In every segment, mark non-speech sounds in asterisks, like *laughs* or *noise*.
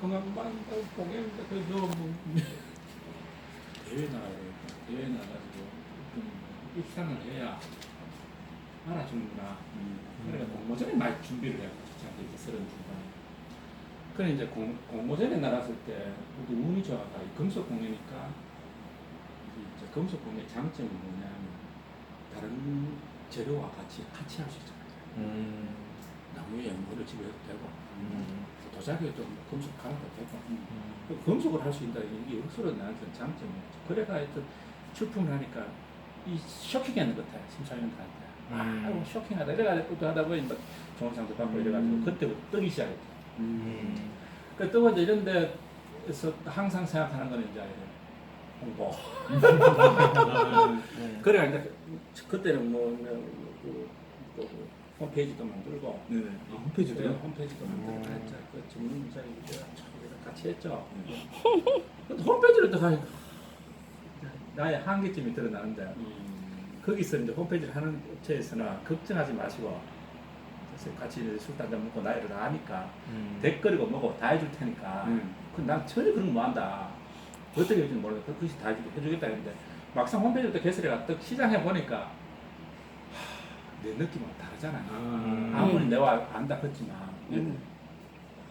그만만 보겠는데 그래도 뭐 대회 나가야 되니까 대회 나가지고 좀 입상을 해야 알아주는구나. 그러니까 공모 전에 많이 준비를 해요. 저한테 이제 서른 중반에. 그래 이제 공, 공모 전에 나갔을 때 우리 운이 좋아가 금속 공예니까 이제 금속 공예 장점이 뭐냐면 다른 재료와 같이 같이 할 수 있잖아요. 음. 나무에 연모를 집어도 되고 음. 도자기에도 뭐 금속 갈아도 되고 그 금속을 할 수 있다 이게 역수로 나한테 장점이었죠. 그래가 하여튼 출품을 하니까 이 쇼킹하는 것 같아요. 심사위원들한테. 음. 아이고 쇼킹하다 이래가지고 또 하다 보니 막 종상도 받고 이래가지고 음. 그때부터 뜨기 시작했죠. 음. 그 뜨고 이제 이런 데서 항상 생각하는 거는 이제 홍보. 네. *laughs* 그래가 이제 그때는 뭐, 뭐, 그, 그 홈페이지도 만들고 네네. 아, 홈페이지도요? 네, 홈페이지도 만들고 음. 했죠. 그 전문자들이 같이 했죠. 근데 홈페이지를 또 가니까 나의 한계점이 드러나는데 음. 거기서 이제 홈페이지를 하는 업체에서나 걱정하지 마시고 같이 이제 술 한잔 먹고 나이를 다 하니까 음. 댓글이고 뭐고 다 해줄 테니까 음. 그난 전혀 그런 거뭐 한다 어떻게 해줄지 모르겠다 그것이 다 해주- 해주겠다 했는데 막상 홈페이지 때 개설해가 딱 시장해 보니까 하, 내 느낌은 다르잖아요 아. 아무리 내가 안다 했지만 음.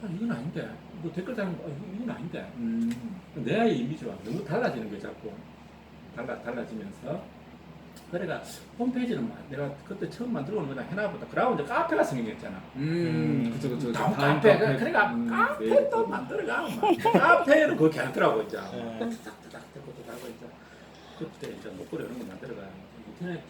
아, 이건 아닌데 뭐 댓글 다는 거 아, 이건 아닌데 음. 내 이미지와 너무 달라지는 게 자꾸 달라 달라지면서 그래가 홈페이지는 막 내가 그때 처음 만들어 놓은 거랑 해나보다 그러고 이제 카페가 생겼잖아. 음. 그쵸 그쵸. 다음 카페, 카페. 그러니까 음, 카페 네. 또 만들어가고 막 카페를 그렇게 하더라고 이제. 네. 따닥따닥 대고 또 하고 이제 그때 이제 목걸이 이런 거 만들어가 인터넷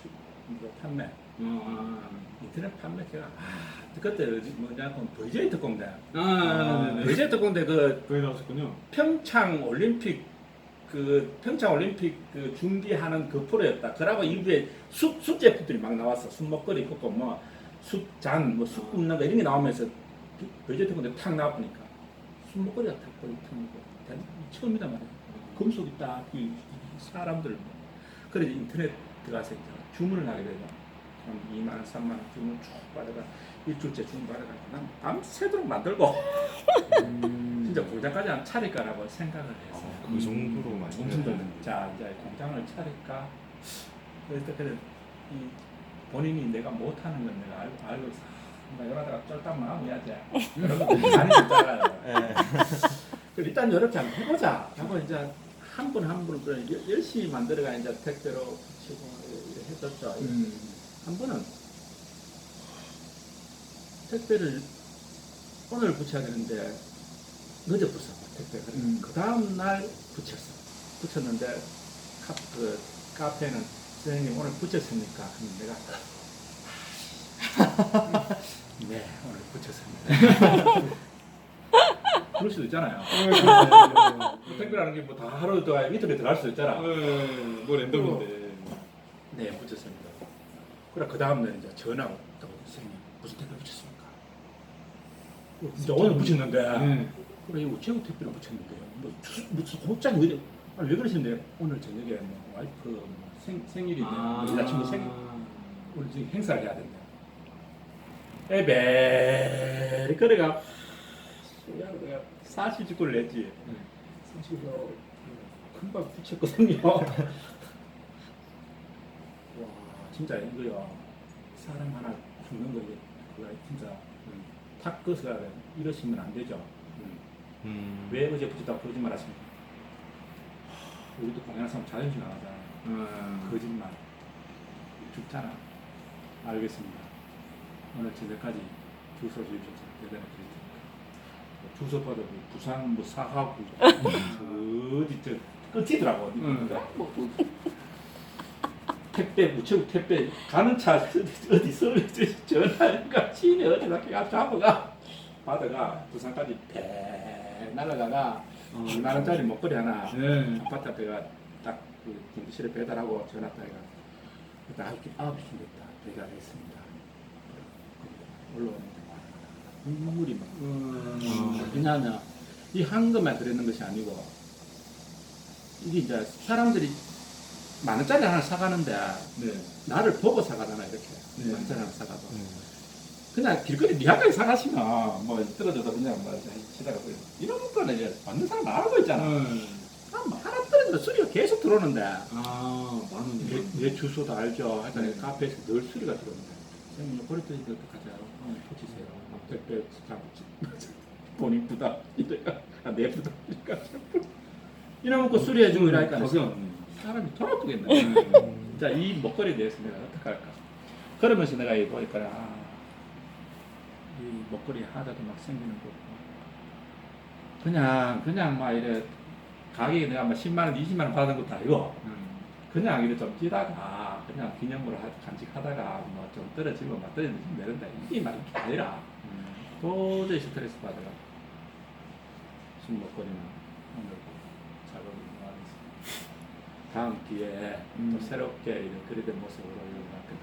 뭐 판매, 아. 인터넷 판매 제가 아 그때 뭐냐면 VJ 특공대. 아, 네네. VJ 특공대 그 거기 나오셨군요. 평창 올림픽 그 평창 올림픽 그 준비하는 그 프로였다. 그러고 이후에 숲, 숲 제품들이 막 나왔어. 숲 먹거리 있고 뭐 숲잔, 뭐숲 굽는 거 이런 게 나오면서 베제트 건데 탁 나와보니까 숲 먹거리가 탁 거기 탁 처음이다 말이야. 금속이 딱이 사람들 그래 이제 인터넷 들어가서 이제 주문을 하게 되죠. 한 2만 원, 3만 원 주문 쭉 받아가 일주일째 주문 받아가지고 난 밤새도록 만들고 음. 진짜 공장까지 안 차릴까라고 생각을 해서 아, 그 정도로 많이 엄청 했네요. 들자 이제 공장을 차릴까 그래서 그래 이 본인이 내가 못하는 건 내가 알고 알고 있어 나 이러다가 쫄딱 마음이야지 그런 것들이 많이 네. *laughs* 그래 일단 한번 해보자 하고 이제 한 분 한 분을 그래 열- 열심히 만들어가 이제 택배로 했었죠. 음. 한 번은 택배를 오늘 붙여야 되는데 늦어 붙여 택배를. 음. 그 다음 날 붙였어. 붙였는데 카, 그 카페는 선생님 오늘 붙였습니까? 하면 내가 *laughs* 네 오늘 붙였습니다. *laughs* 그럴 수도 있잖아요. 택배라는 게 뭐 다 하루 더 이틀에 들어갈 수도 있잖아. 네, 뭐 랜덤인데. 네, 붙였습니다. 그래 그 다음 날 이제 전화가 또 선생님 무슨 택배 붙였습니까? 어, 진짜 오늘 붙였는데 네. 그래 이거 제국 택배를 붙였는데 뭐 무슨 무슨 갑자기 왜? 아니, 왜 그러시는데 오늘 저녁에 뭐 와이프 뭐 생, 생일인데 아. 뭐 여자친구 생일 오늘 지금 행사를 해야 된다. 에베리 그래가 야 내가 사실 직구를 냈지. 사실 저 금방 붙였거든요. *laughs* 와 진짜 이거요. 사람 하나 죽는 거 그거 진짜 음, 탁 꺼서 이러시면 안 되죠. 음. 음. 왜 어제 붙였다 거짓말 하십니까? 우리도 공연한 사람 자존심 나가잖아. 아. 거짓말. 죽잖아. 알겠습니다. 오늘 저녁까지 주소 주셔서 대단히 드립니다. 주소 받아도 부산 뭐 사하구 *laughs* 어디 저 끝이더라고. 어디. 음. 택배 우체국 택배 가는 차 어디 서울에서 *laughs* 전화가 시내 어디다 가 잡아가 받아가 부산까지 배 날아가가 어. 2만 원짜리 먹거리 하나 네. 아파트 앞에가 딱그 김치를 배달하고 전화 따위가 그때 아홉 시 아홉 시 됐다 배달했습니다. 올라오는데 눈물이 막 음. 왜냐하면 이한 것만 들어있는 것이 아니고 이게 이제 사람들이 만 원짜리 하나 사가는데 네. 나를 보고 사가잖아 이렇게 네. 만 원짜리 하나 사가도 네. 그냥 길거리 미약하게 사가시나 뭐 떨어져서 그냥 뭐 치다가 그 이런 거는 이제 받는 사람 알고 있잖아. 네. 한 하나 떨어져도 수리가 계속 들어오는데 아, 만 원. 내, 내 주소도 알죠. 하여튼 네. 카페에서 늘 수리가 들어오는데 선생님 이거 어떡하죠? 어, 고치세요. 막 택배 잡지 *laughs* 본인 부담 이래가 아, 내 부담 이러니까 이러면 그 수리해 주고 이러니까 없네. 사람이. 음. 자, 이 먹거리에 대해서 내가 어떻게 할까? 그러면서 내가 이 보니까, 아, 이 먹거리 하다도 막 생기는 거고. 그냥, 그냥 막 이래, 가격이 내가 막 10만원, 20만원 받은 것도 아니고, 음. 그냥 이래 좀 뛰다가, 그냥 기념으로 하- 간직하다가, 뭐 좀 떨어지고 막 떨어지면 되는데, 이게 막 이게 아니라, 음. 도저히 스트레스 받아가. 술 먹거리나. 다음 기회에 음. 또 새롭게 이런 그리던 모습으로 이런 만큼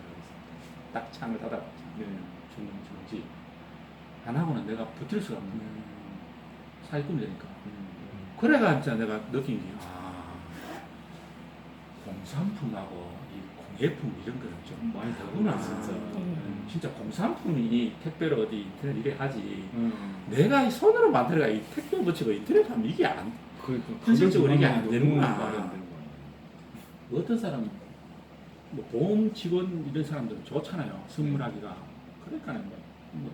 딱 창을 닫아 주는 중지 안 하고는 내가 버틸 수가 없는 거야. 사기꾼이 되니까. 음. 그래가 진짜 내가 느낀 게, 아, 공산품하고 이 공예품 이런 거는 좀 많이 다르구나. 다르구나, 진짜. 음, 진짜 공산품이 택배로 어디 인터넷 이래 하지. 음. 내가 이 손으로 만들어가 이 택배 붙이고 인터넷 하면 이게 안, 그러니까 현실적으로 이게 안 되는구나. 어떤 사람, 뭐 보험 직원 이런 사람들은 좋잖아요. 선물하기가. 그러니까 뭐, 뭐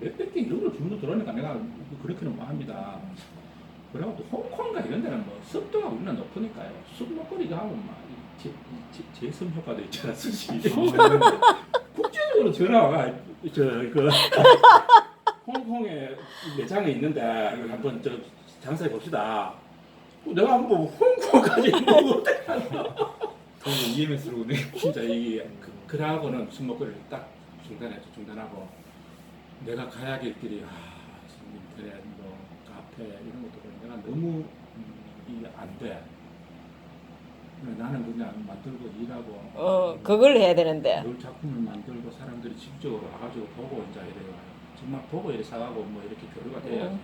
몇백 개 이런 걸 주문도 들어오니까 내가 그렇게는 뭐 합니다. 그리고 또 홍콩과 이런 데는 뭐 습도가 우리는 높으니까요. 술 먹거리가 하고 막이 제, 제, 제섬 효과도 있잖아, 스시. 국제적으로 전화가 저그 *laughs* 홍콩에 매장에 있는데 한번 저 장사해 봅시다. 내가 한번 홍콩까지 뭐 하냐. 그건 EMS로 오네. 진짜 이게 그, 그러고는 술 먹거리를 딱 중단해서 중단하고 내가 가야 될 길이 아 인터넷 뭐 카페 이런 것도 내가 너무 음, 이게 안 돼. 그래, 나는 그냥 만들고 일하고 어, 그걸 해야 되는데. 늘 작품을 만들고 사람들이 직접으로 와가지고 보고 이제 이래요. 정말 보고 이렇게 사가고 뭐 이렇게 교류가 돼야지. 무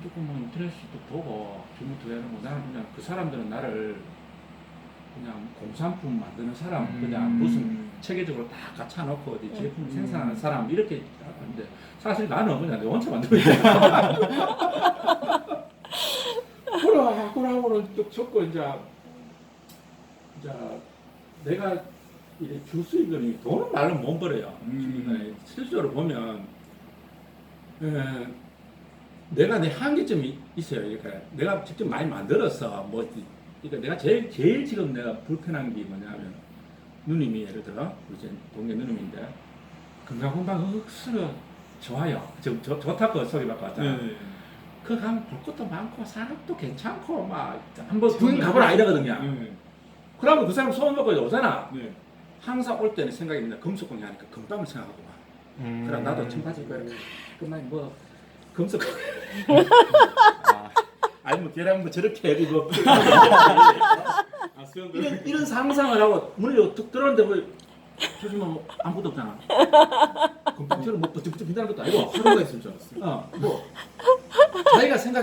조건 뭐 인터넷도 보고 주문도 해는 거 나는 그냥 그 사람들은 나를 그냥 공산품 만드는 사람 음. 그냥 무슨 체계적으로 다 갖춰놓고 어디 제품 음. 생산하는 사람 이렇게 하는데 사실 나는 그냥 내 혼자 만들고 있잖아. 그래, 그러고는 또 적고 이제 이제 내가 이주 수익을 돈은 말로 못 벌어요. 음. 실제로 보면 에, 내가 내 한계점이 있어요. 이렇게 내가 직접 많이 만들어서 뭐 그러니까 내가 제일 제일 지금 내가 불편한 게 뭐냐면 누님이 예를 들어 우리 제 동네 누님인데 건강공방 억수로 좋아요. 지금 좋- 좋다고 소리 받고 왔잖아. 네. 그 가면 볼 것도 많고 사람도 괜찮고 막 한번 부인 가보라 이러거든요. 네. 그러면 그 사람 소원 먹고 오잖아. 네. 항상 올 때는 생각이 있는데 금속공이 하니까 금방을 생각하고 와. 음. 그럼 나도 청바지 입고 그만 뭐 금속 아니 뭐 걔랑 뭐 저렇게 해도 뭐 *laughs* 아. 이런 이런 상상을 하고 문을 툭 들었는데 뭐 조심하면 뭐 아무것도 없잖아. *laughs* 금방처럼 뭐 버쩍버쩍 빛나는 것도 아니고 하루가 있을 줄 알았어요. 어뭐 자기가 생각